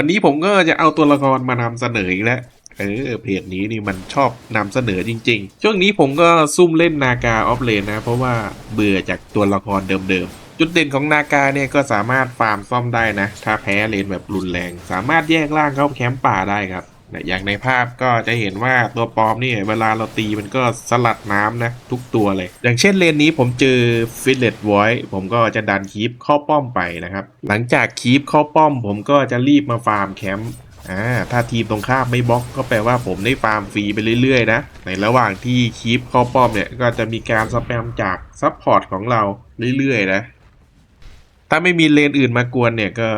วันนี้ผมก็จะเอาตัวละครมานำเสนออีกแล้วเออเพจนี้นี่มันชอบนำเสนอจริง ๆ ช่วงนี้ผมก็ซุ่มเล่นนากาออฟเลนนะ เพราะว่าเบื่อจากตัวละครเดิมๆ จุดเด่นของนากาเนี่ยก็สามารถฟาร์มซ่อมได้นะ ถ้าแพ้เลนแบบรุนแรง สามารถแยกร่างเข้าแคมป์ป่าได้ครับ อย่างในภาพก็จะเห็นว่าตัวปลอมนี่เวลาเราตีมันก็สลัดน้ำนะ ทุกตัวเลย อย่างเช่นเลนนี้ผมเจอฟิลเลตไวท์ผมก็จะดันคีปเข้าป้อมไปนะครับ หลังจากคีปเข้าป้อม ผมก็จะรีบมาฟาร์มแคมป์อ่าถ้าทีมตรงข้ามไม่บล็อกก็แปลว่าผมได้ฟาร์มฟรีไปเรื่อยๆนะในระหว่างที่คีปเข้าป้อมเนี่ยก็จะมีการสแปมจากซัพพอร์ตของเราเรื่อยๆนะถ้าไม่มีเลนอื่นมากวนเนี่ยก็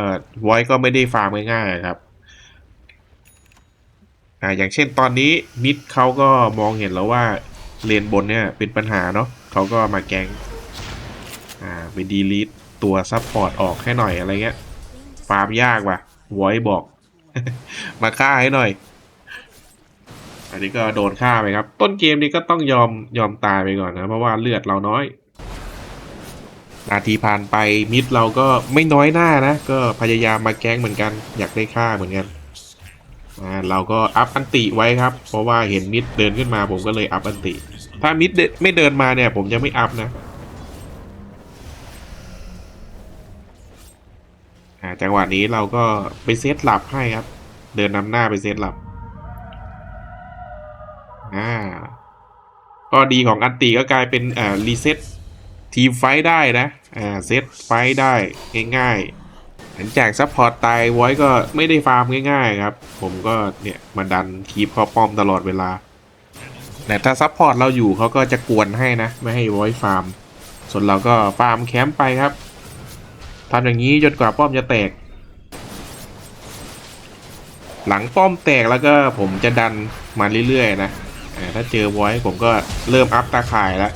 ไว้ก็ไม่ได้ฟาร์มง่ายๆครับ อ่าอย่างเช่นตอนนี้มิดเขาก็มองเห็นแล้วว่าเลนบนเนี่ยเป็นปัญหาเนาะเขาก็มาแกงอ่าไปดีลิทตัวซัพพอร์ตออกให้หน่อยอะไรเงี้ยฟาร์มยากว่ะไว้บอก มาฆ่าให้หน่อย อันนี้ก็โดนฆ่าไปครับ ต้นเกมนี้ก็ต้องยอมยอมตายไปก่อนนะ เพราะว่าเลือดเราน้อย นาทีผ่านไปมิดเราก็ไม่น้อยหน้านะ ก็พยายามมาแกงเหมือนกัน อยากได้ฆ่าเหมือนกัน เราก็อัพอันติไว้ครับ เพราะว่าเห็นมิดเดินขึ้นมาผมก็เลยอัพอันติ ถ้ามิดไม่เดินมาเนี่ย ผมจะไม่อัพนะอ่าจังหวะนี้เราก็ไปเซตหลับให้ครับ เดินนำหน้าไปเซตหลับอ่าก็ดีของอันติก็กลายเป็นอ่ารีเซ็ตทีมไฟได้นะอ่าเซตไฟได้ง่ายๆ ลังจากซัพพอร์ตตายไว้ก็ไม่ได้ฟาร์มง่ายๆครับ ผมก็เนี่ยมาดันคีบเขาป้อมตลอดเวลา แต่ถ้าซัพพอร์ตเราอยู่เขาก็จะกวนให้นะ ไม่ให้ไว้ฟาร์ม ส่วนเราก็ฟาร์มแคมป์ไปครับทำอย่างนี้จนกว่าป้อมจะแตก หลังป้อมแตกแล้วก็ผมจะดันมาเรื่อยๆนะถ้าเจอไว้ผมก็เริ่มอัพตาข่ายแล้ว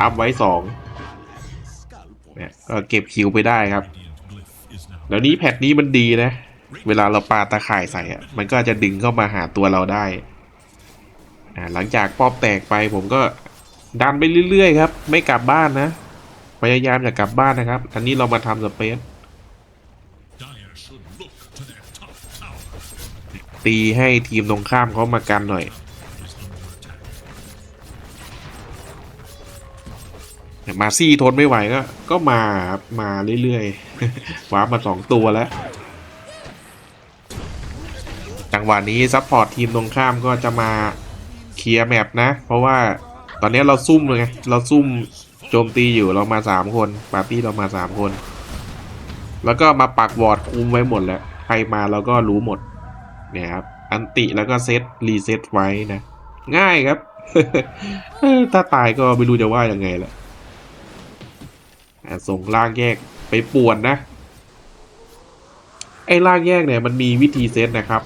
อัพไว้สองเนี่ยก็เก็บคิวไปได้ครับ เดี๋ยวนี้แพทนี้มันดีนะ เวลาเราปาตาข่ายใส่อะมันก็จะดึงเข้ามาหาตัวเราได้ อ่า หลังจากป้อมแตกไปผมก็ดันไปเรื่อยๆครับ ไม่กลับบ้านนะ พยายามจะกลับบ้านนะครับ อันนี้เรามาทำสเปซตีให้ทีมตรงข้ามเขามากันหน่อย แต่มาซี่ทนไม่ไหวก็ ก็มามาเรื่อยๆวาร์ปมาสองตัวแล้ว จังหวะนี้ซัพพอร์ตทีมตรงข้ามก็จะมาเคลียร์แมปนะ เพราะว่าตอนนี้เราซุ่มเลยไง เราซุ่มโจมตีอยู่เรามาสามคน ปาร์ตี้เรามาสามคน แล้วก็มาปักวอร์ดคุมไว้หมดแล้ว ใครมาเราก็รู้หมด เนี่ยครับ อันติแล้วก็เซตรีเซ็ตไว้นะ ง่ายครับ ถ้าตายก็ไม่รู้จะว่ายังไงและอะ ส่งล่างแยกไปป่วนนะ ไอ้ล่างแยกเนี่ยมันมีวิธีเซตนะครับ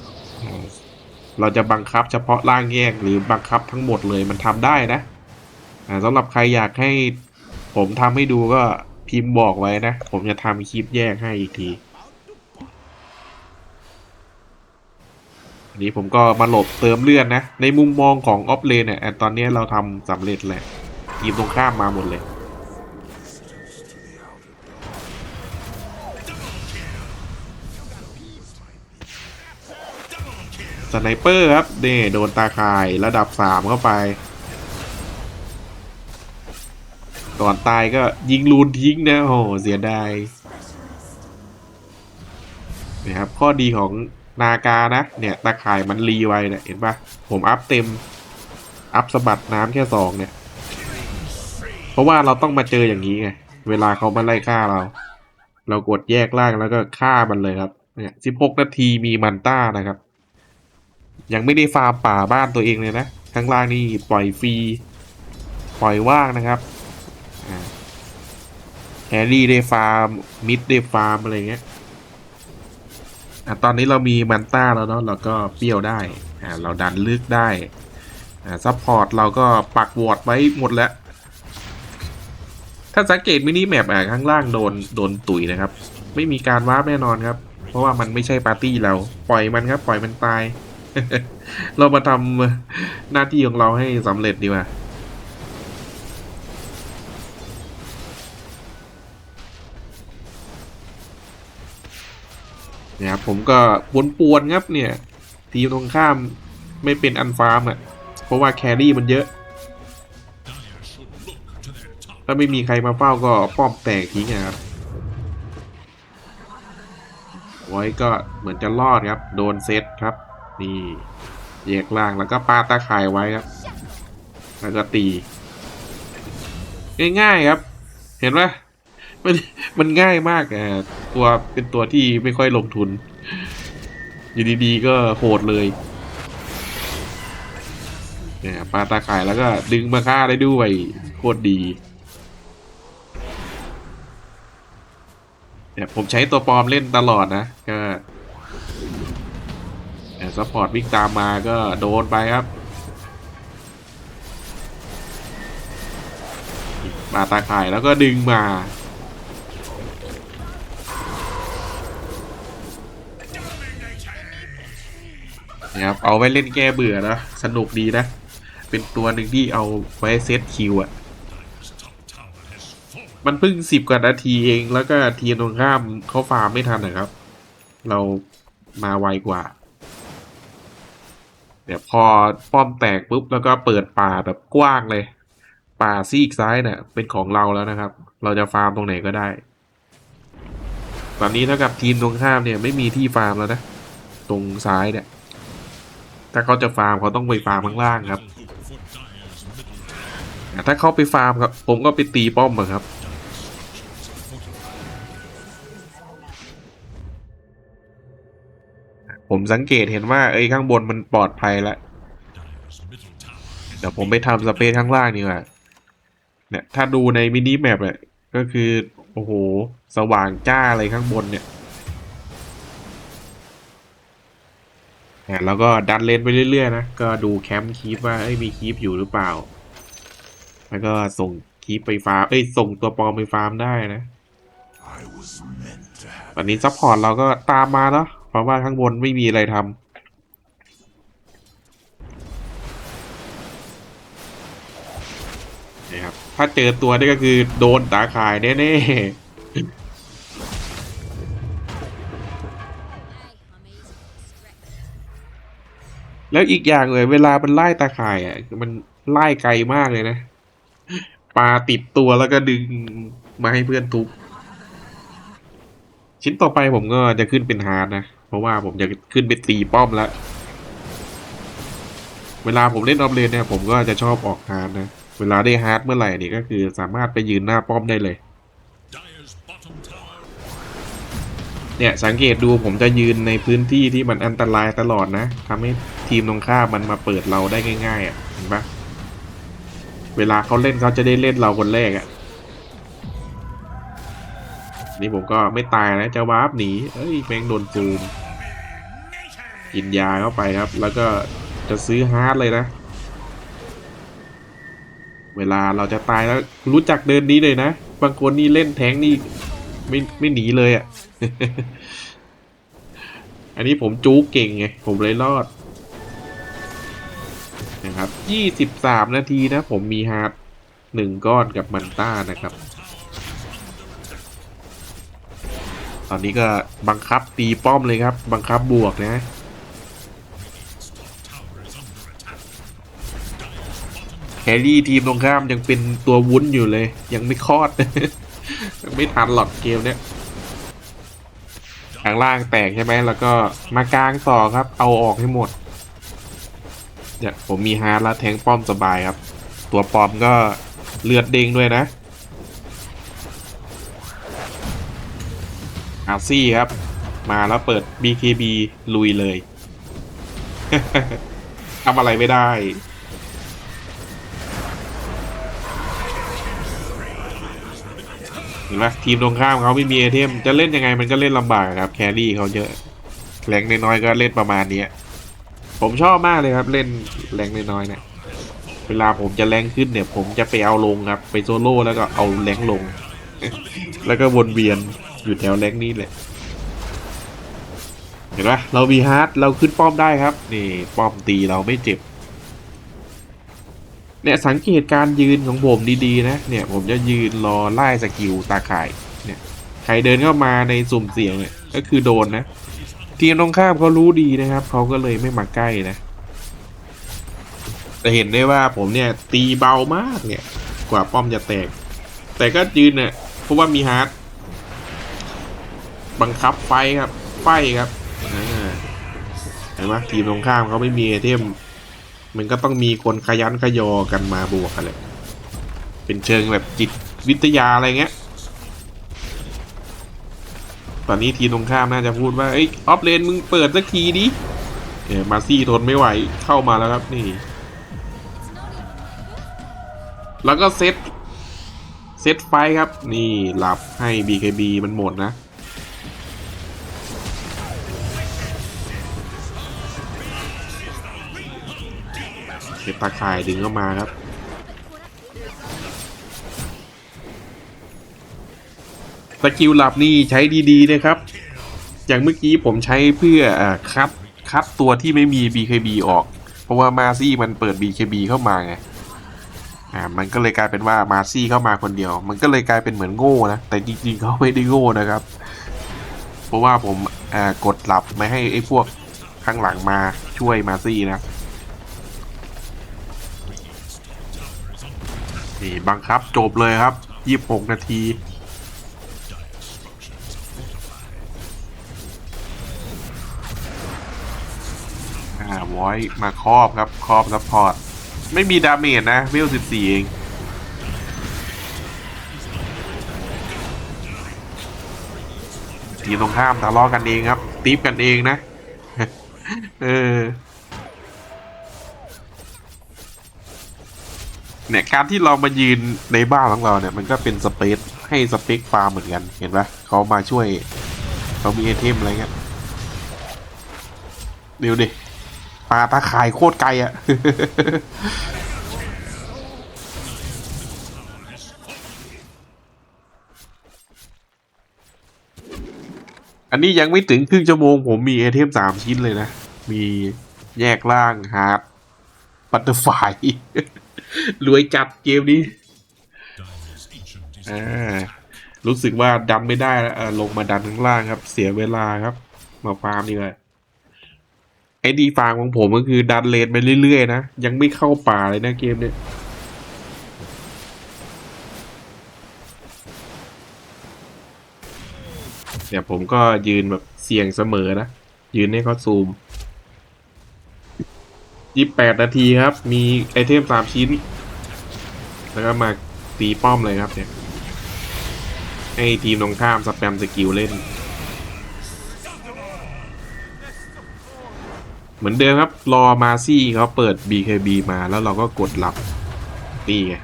เราจะบังคับเฉพาะล่างแยกหรือบังคับทั้งหมดเลยมันทำได้นะอ่าสำหรับใครอยากให้ผมทำให้ดูก็พิมพ์บอกไว้นะ ผมจะทำคลิปแยกให้อีกทีอันนี้ผมก็มาหลบเติมเลือดนะในมุมมองของออฟเลนเนี่ยตอนนี้เราทำสำเร็จแล้วทีมตรงข้ามมาหมดเลย สไนเปอร์ครับนี่โดนตาข่ายระดับสามเข้าไป ก่อนตายก็ยิงลูนทิ้งนะโอ้โหเสียดายนะครับข้อดีของนากานะ เนี่ยตาข่ายมันรีไวเนี่ยเห็นปะผมอัพเต็ม อัพสะบัดน้ำแค่สองเนี่ย เพราะว่าเราต้องมาเจออย่างนี้ไง เวลาเขามาไล่ฆ่าเรา เรากดแยกล่างแล้วก็ฆ่ามันเลยครับเนี่ยสิบหกนาทีมีมันต้านะครับ ยังไม่ได้ฟาร์มป่าบ้านตัวเองเลยนะข้างล่างนี่ปล่อยฟรี ปล่อยว่างนะครับแฮร์รี่ได้ฟาร์ม มิดได้ฟาร์ม อะไรเงี้ยอะตอนนี้เรามีมันต้าแล้วเนาะเราก็เปรี้ยวได้อ่าเราดันลึกได้อ่าซัพพอร์ตเราก็ปักวอร์ดไว้หมดแล้ว ถ้าสังเกตมินิแมปอะข้างล่างโดนโดนตุ๋ยนะครับ ไม่มีการวาร์ปแน่นอนครับ เพราะว่ามันไม่ใช่ปาร์ตี้เรา ปล่อยมันครับ ปล่อยมันตาย เรามาทำหน้าที่ของเราให้สำเร็จดีกว่านนะครับผมก็ปวนปวนๆครับเนี่ย ทีมตรงข้ามไม่เป็นอันฟาร์มอะ เพราะว่าแครี่มันเยอะ ถ้าไม่มีใครมาเฝ้าก็ป้อมแตกทิ้งนะครับไว้ก็เหมือนจะรอดครับ โดนเซตครับ นี่แยกล่างแล้วก็ปาตาข่ายไว้ครับ แล้วก็ตี ง่ายๆครับ เห็นไหมมันมันง่ายมากอะตัวเป็นตัวที่ไม่ค่อยลงทุน อยู่ดีๆก็โหดเลยเนี่ยปาตาข่ายแล้วก็ดึงมาฆ่าได้ด้วยโคตรดีเนี่ยผมใช้ตัวปลอมเล่นตลอดนะ ก็ ซัพพอร์ตวิ่งตามมาก็โดนไปครับมาตาข่ายแล้วก็ดึงมา เนะครับ เอาไว้เล่นแก้เบื่อนะ สนุกดีนะ เป็นตัวหนึ่งที่เอาไว้เซตคิวอะมันเพิ่งสิบกว่านาทีเองแล้วก็ทีมตรงข้ามเขาฟาร์มไม่ทันนะครับ เรามาไวกว่า เดี๋ยวพอป้อมแตกปุ๊บแล้วก็เปิดป่าแบบกว้างเลย ป่าซีกซ้ายเนี่ยเป็นของเราแล้วนะครับ เราจะฟาร์มตรงไหนก็ได้ ตอนนี้เท่ากับทีมตรงข้ามเนี่ยไม่มีที่ฟาร์มแล้วนะ ตรงซ้ายเนี่ย ถ้าเขาจะฟาร์มเขาต้องไปฟาร์มข้างล่างครับ ถ้าเขาไปฟาร์มครับผมก็ไปตีป้อมครับ ผมสังเกตเห็นว่าเอ้ยข้างบนมันปลอดภัยแล้วเดี๋ยวผมไปทำสเปซข้างล่างนี่ว่าเนี่ยถ้าดูในมินิแมปเนี่ยก็คือ โอ้โห สว่างจ้าเลยข้างบนเนี่ยแล้วก็ดันเลนไปเรื่อยๆนะ ก็ดูแคมป์คีปว่าเอ้ยมีคีปอยู่หรือเปล่า แล้วก็ส่งคีปไปฟาร์ม เอ้ยส่งตัวปลอมไปฟาร์มได้นะตอนนี้ซัพพอร์ตเราก็ตามมาแล้ว เพราะว่าข้างบนไม่มีอะไรทำนี่ครับถ้าเจอตัวนี่ก็คือโดนตาข่ายแน่ๆ แล้วอีกอย่างเลยเวลามันไล่ตาข่ายอะมันไล่ไกลมากเลยนะปลาติดตัวแล้วก็ดึงมาให้เพื่อนทุบชิ้นต่อไปผมก็จะขึ้นเป็นฮาร์ดนะ เพราะว่าผมจะขึ้นไปตีป้อมแล้ว เวลาผมเล่นออฟเลนเนี่ยผมก็จะชอบออกฮาร์ดนะ เวลาได้ฮาร์ดเมื่อไหร่นี่ก็คือสามารถไปยืนหน้าป้อมได้เลย เนี่ยสังเกตดูผมจะยืนในพื้นที่ที่มันอันตรายตลอดนะทำให้ทีมตรงข้ามมันมาเปิดเราได้ง่ายๆอะเห็นปะเวลาเขาเล่นเขาจะได้เล่นเราคนแรกอะนี่ผมก็ไม่ตายนะจะวาร์ปหนี เอ้ยแมงโดนจูม กินยาเข้าไปครับ แล้วก็จะซื้อฮาร์ดเลยนะ เวลาเราจะตายแล้วรู้จักเดินนี้เลยนะ บางคนนี่เล่นแทงนี่ไม่ไม่หนีเลยอะ อันนี้ผมจู๊กเก่งไง ผมเลยรอด นะครับยี่สิบสามนาทีนะ ผมมีฮาร์ดหนึ่งก้อนกับมันต้านะครับ ตอนนี้ก็บังคับตีป้อมเลยครับ บังคับบวกนะ แครี่ทีมตรงข้ามยังเป็นตัววุ้นอยู่เลย ยังไม่คลอด ยังไม่ทันหรอกเกมเนี้ยข้างล่างแตกใช่ไหมแล้วก็มากลางต่อครับ เอาออกให้หมดเนี่ยผมมีฮาร์ดแล้วแทงป้อมสบายครับ ตัวปลอมก็เลือดเด้งด้วยนะอาซี่ครับ มาแล้วเปิด BKB ลุยเลย ทำอะไรไม่ได้ ห็นไหมทีมตรงข้ามเขาไม่มีไอเทมจะเล่นยังไงมันก็เล่นลำบากครับแครี่เขาเยอะแรงน้อยๆก็เล่นประมาณเนี้ยผมชอบมากเลยครับ เล่นแรงน้อยๆเนี่ยเวลาผมจะแรงขึ้นเนี่ย ผมจะไปเอาลงครับ ไปโซโล่แล้วก็เอาแรงลง แล้วก็วนเวียนอยู่แถวแรงนี้เลยเห็นปะเรามีฮาร์ดเราขึ้นป้อมได้ครับนี่ป้อมตีเราไม่เจ็บ เนี่ยสังเกตการยืนของผมดีๆนะเนี่ยผมจะยืนรอไล่สกิลตาข่ายเนี่ยใครเดินเข้ามาในสุ่มเสี่ยงเนี่ยก็คือโดนนะทีมตรงข้ามเขารู้ดีนะครับเขาก็เลยไม่มาใกล้นะแต่เห็นได้ว่าผมเนี่ยตีเบามากเนี่ยกว่าป้อมจะแตก แต่ก็ยืนเนี่ยเพราะว่ามีฮาร์ดบังคับไฟครับไฟครับเห็นไหมทีมตรงข้ามเขาไม่มีไอเทม มันก็ต้องมีคนขยันขยอกันมาบวกกันเลยเป็นเชิงแบบจิตวิทยาอะไรเงี้ย ตอนนี้ทีตรงข้ามน่าจะพูดว่าเอ้ออฟเลนมึงเปิดสักทีดิเออมาซี่ทนไม่ไหวเข้ามาแล้วครับนี่ แล้วก็เซตเซตไฟครับ นี่หลับให้ BKB มันหมดนะ เก็บตาข่ายดึงเข้ามาครับ สกิลหลับนี่ใช้ดีๆนะครับ อย่างเมื่อกี้ผมใช้เพื่ออคัดคัดตัวที่ไม่มี BKB ออก เพราะว่ามาซี่มันเปิด BKB เข้ามาไงอ่ามันก็เลยกลายเป็นว่ามาซี่เข้ามาคนเดียว มันก็เลยกลายเป็นเหมือนโง่นะ แต่จริงๆเขาไม่ได้โง่นะครับ เพราะว่าผมอ่ากดหลับไม่ให้ไอ้พวกข้างหลังมาช่วยมาซี่นะ นี่บังคับจบเลยครับ26นาที อ่าวอยมาครอบครับ ครอบซัพพอร์ต ไม่มีดาเมจนะเวล14เองทีตรงข้ามทะเลาะกันเองครับตีฟกันเองนะ เออ เนี่ยการที่เรามายืนในบ้านของเราเนี่ยมันก็เป็นสเปซให้สเปคฟาร์มเหมือนกันเห็นปะเขามาช่วยเขามีไอเทมอะไรเงี้ยเดี๋ยวดิปลาตาขายโคตรไกลอะอันนี้ยังไม่ถึงครึ่งชั่วโมงผมมีไอเทมสามชิ้นเลยนะ มีแยกล่างฮาร์ดบัตเตอร์ไฟ รวยจัดเกมนี้อ่ารู้สึกว่าดันไม่ได้แล้วลงมาดันข้างล่างครับ เสียเวลาครับ มาฟาร์มดีกว่าไอ้ดีฟาร์มของผมก็คือดันเลนไปเรื่อยๆนะ ยังไม่เข้าป่าเลยนะเกมเนี้ยเดี๋ยวผมก็ยืนแบบเสี่ยงเสมอนะ ยืนให้เขาซูม ยี่แปดนาทีครับ มีไอเทมสามชิ้น แล้วก็มาตีป้อมเลยครับเนี่ย ให้ทีมตรงข้ามสแปมสกิลเล่น เหมือนเดิมครับ รอมาซี่เขาเปิด BKB มาแล้วเราก็กดหลับนี่ไง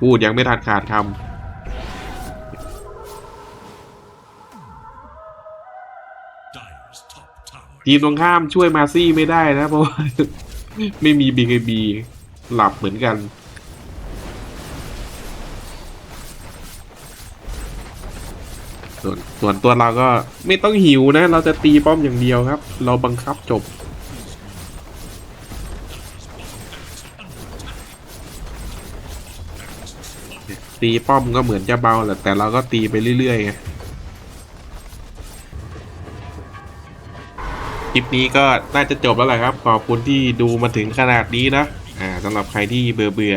พูดยังไม่ทันขาดคำทีมตรงข้ามช่วยมาซี่ไม่ได้นะเพราะว่า ไม่มี BKB หลับเหมือนกัน ส่วนส่วนตัวเราก็ไม่ต้องหิวนะ เราจะตีป้อมอย่างเดียวครับ เราบังคับจบ ตีป้อมก็เหมือนจะเบาแหละแต่เราก็ตีไปเรื่อยๆไง คลิปนี้ก็น่าจะจบแล้วแหละครับ ขอบคุณที่ดูมาถึงขนาดนี้นะอ่าสำหรับใครที่เบื่อเบื่อ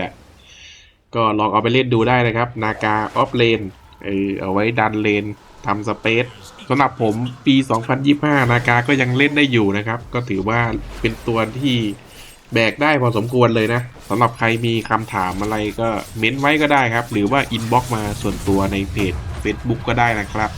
ก็ลองเอาไปเล่นดูได้นะครับนากาออฟเลนเออเอาไว้ดันเลนทำสเปซสำหรับผมปี 2025 นากาก็ยังเล่นได้อยู่นะครับ ก็ถือว่าเป็นตัวที่แบกได้พอสมควรเลยนะสำหรับใครมีคำถามอะไรก็เม้นไว้ก็ได้ครับ หรือว่าอินบ็อกมาส่วนตัวในเพจ Facebook ก็ได้นะครับ